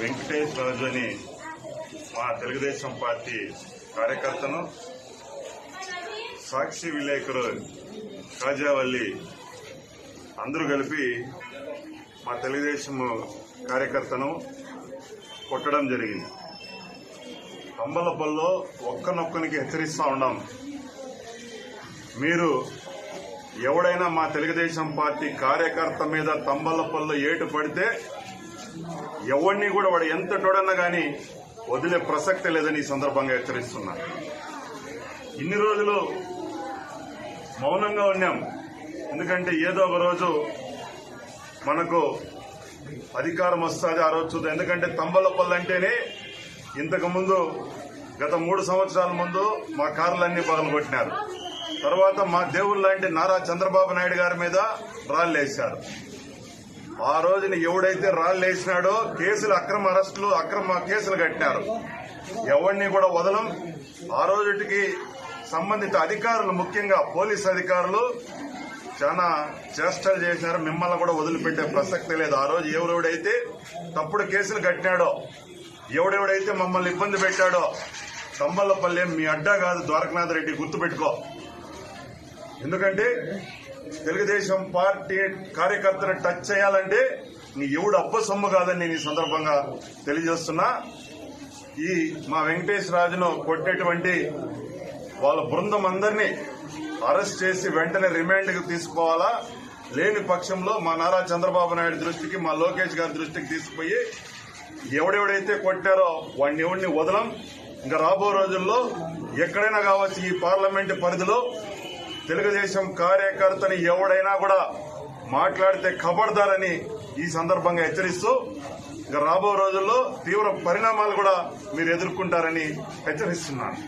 వెంకటేష్ రాజు అని మా తెలుగుదేశం పార్టీ కార్యకర్తను సాక్షి విలేకరు కాజావల్లి అందరూ కలిపి మా తెలుగుదేశం కార్యకర్తను కొట్టడం జరిగింది. కంబలపల్లో ఒక్కనొక్కనికి హెచ్చరిస్తూ ఉన్నాం. మీరు ఎవడైనా మా తెలుగుదేశం పార్టీ కార్యకర్త మీద తంబలపల్లో ఏటు పడితే ఎవరిని కూడా వాడు ఎంత టోడన్నా గాని వదిలే ప్రసక్తి లేదని ఈ సందర్భంగా హెచ్చరిస్తున్నా. ఇన్ని రోజులు మౌనంగా ఉన్నాం. ఎందుకంటే ఏదో ఒక రోజు మనకు అధికారం వస్తుంది ఆ రోజు చూద్దాం. ఎందుకంటే తంబలపల్లి అంటేనే గత మూడు సంవత్సరాల ముందు మా కార్లన్నీ పగలగొట్టినారు. తర్వాత మా దేవుళ్ళు లాంటి నారా చంద్రబాబు నాయుడు గారి మీద రాళ్ళేశారు ఆ రోజున ఎవడైతే రాళ్ళు వేసినాడో కేసులు అక్రమ అరెస్టులు అక్రమ కేసులు కట్టినారు. ఎవరిని కూడా వదలం. ఆ రోజుటికి సంబంధిత అధికారులు ముఖ్యంగా పోలీస్ అధికారులు చాలా చేష్టలు చేశారు మిమ్మల్ని కూడా వదిలిపెట్టే ప్రసక్తి లేదు. ఆ రోజు ఎవరెవడైతే తప్పుడు కేసులు కట్టినాడో ఎవడెవడైతే మమ్మల్ని ఇబ్బంది పెట్టాడో తమ్మలపల్లి మీ అడ్డా కాదు ద్వారకనాథ్ రెడ్డి గుర్తుపెట్టుకో. ఎందుకంటే తెలుగుదేశం పార్టీ కార్యకర్తలు టచ్ చేయాలంటే నీ ఎవడు అబ్బసొమ్ము కాదని నేను ఈ సందర్భంగా తెలియజేస్తున్నా. ఈ మా వెంకటేశ్వర రాజును కొట్టేటువంటి వాళ్ళ బృందం అందరినీ అరెస్ట్ చేసి వెంటనే రిమాండ్కి తీసుకోవాలా? లేని పక్షంలో మా నారా చంద్రబాబు నాయుడు దృష్టికి మా లోకేష్ గారి దృష్టికి తీసుకుపోయి ఎవడెవడైతే కొట్టారో వాడిని ఎవడిని వదలం? ఇంకా రాబో రోజుల్లో ఎక్కడైనా కావచ్చు ఈ పార్లమెంటు పరిధిలో తెలుగుదేశం కార్యకర్తని ఎవడైనా కూడా మాట్లాడితే కబడతారని ఈ సందర్భంగా హెచ్చరిస్తూ ఇక రాబో రోజుల్లో తీవ్ర పరిణామాలు కూడా మీరు ఎదుర్కొంటారని హెచ్చరిస్తున్నాను.